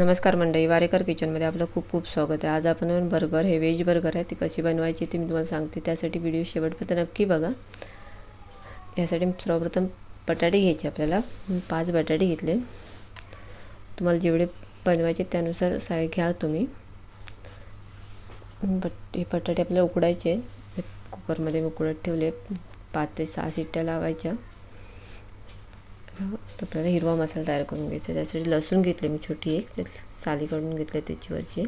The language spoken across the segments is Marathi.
नमस्कार मंडळी वारेकर किचनमध्ये आपलं खूप खूप स्वागत आहे. आज आपण बर्गर हे व्हेज बर्गर आहे ती कशी बनवायची ती मी तुम्हाला सांगते. त्यासाठी व्हिडिओ शेवटपर्यंत नक्की बघा. यासाठी सर्वप्रथम बटाटे घ्यायचे आपल्याला. पाच बटाटे घेतले. तुम्हाला जेवढे बनवायचे त्यानुसार साय घ्या तुम्ही. बट हे बटाटे आपल्याला उकडायचे कुकरमध्ये उकडत ठेवले पाच ते सहा शिट्ट्या लावायच्या. आपल्याला हिरवा मसाला तयार करून घ्यायचा त्यासाठी लसूण घेतले मी छोटी एक ते साली काढून घेतले त्याच्यावरची.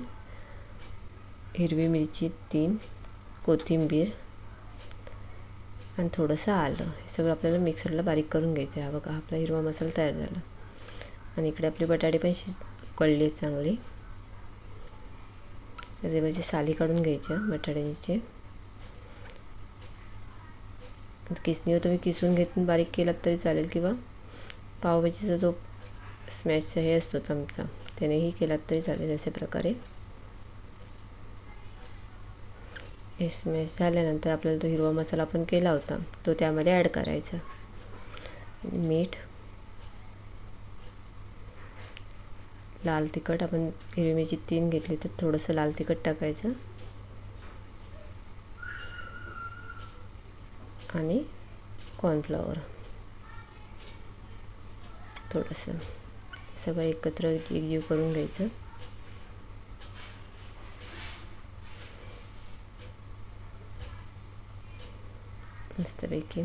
हिरवी मिरची तीन कोथिंबीर आणि थोडंसं आलं. हे सगळं आपल्याला मिक्सरला बारीक करून घ्यायचं आहे. हा बघा आपला हिरवा मसाला तयार झाला. आणि इकडे आपली बटाटे पण शिज कळली आहेत चांगली. त्याचे साली काढून घ्यायच्या बटाट्यांची. किसणीवर हो, तुम्ही किसून घेतून बारीक केलात तरी चालेल किंवा पावभाजीचा जो स्मॅशचा हे असतो चमचा त्यानेही केलात तरी चालेल अशा प्रकारे. हे स्मॅश झाल्यानंतर आपल्याला तो हिरवा मसाला आपण केला होता. तो त्यामध्ये ॲड करायचा. मीठ. लाल तिखट. आपण हिरवी मिरची तीन घेतली तर थोडंसं लाल तिखट टाकायचं. आणि कॉर्नफ्लॉवर थोडंसं. सगळं एकत्र एकजीव करून घ्यायचं. मस्तपैकी.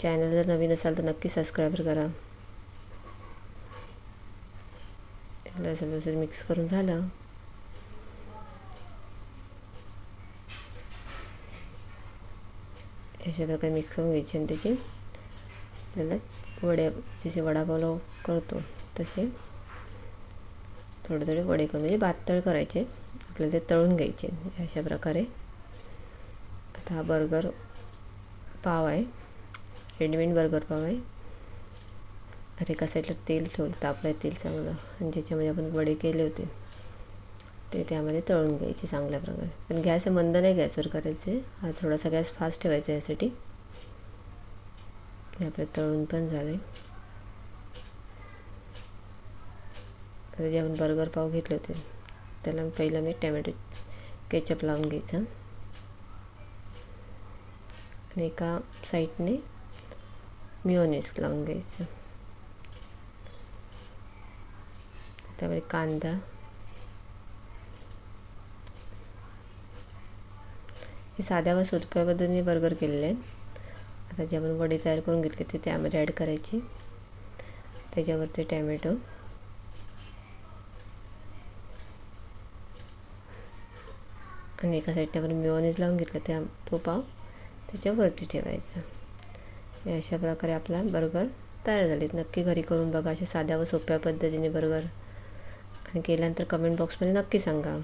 चॅनल जर नवीन असाल तर नक्की सबस्क्राईबर करा. याला सगळं मिक्स करून झालं. अशा प्रकारे मिक्स करून घ्यायची आणि त्याची आपल्याला वड्या जसे वडापाव करतो तसे थोडे थोडे वडे करून म्हणजे बातळ करायचे. आपल्याला ते तळून घ्यायचे म्हणजे अशा प्रकारे. आता हा बर्गर पाव आहे. रेडीमेड बर्गर पाव आहे. आता एका साईडला तेल थोडं तापलं आहे तेल चांगलं आणि ज्याच्यामध्ये आपण वडे केले होते ते त्यामध्ये तळून घ्यायचे चांगल्या प्रकारे. पण गॅस मंद नाही गॅसवर करायचे. हा थोडासा गॅस फास्ट ठेवायचा यासाठी. हे आपलं तळून पण झाले आता जे आपण बर्गर पाव घेतले होते त्याला पहिलं मी टॅमॅटो केचप लावून घ्यायचं. आणि एका साईडने मिओनेस लावून घ्यायचं. त्यामध्ये कांदा हे साध्या व सोप्या पद्धतीने बर्गर केलेले आहे. आता जे आपण वडे तयार करून घेतले ते त्यामध्ये ॲड करायचे. त्याच्यावरती टॅमॅटो. आणि एका साईडने आपण मिओनीज लावून घेतलं त्या तो पाव. त्याच्यावरती ठेवायचा. अशा प्रकारे आपला बर्गर तयार झालेत. नक्की घरी करून बघा अशा साध्या व सोप्या पद्धतीने बर्गर आणि केल्यानंतर कमेंट बॉक्समध्ये नक्की सांगा.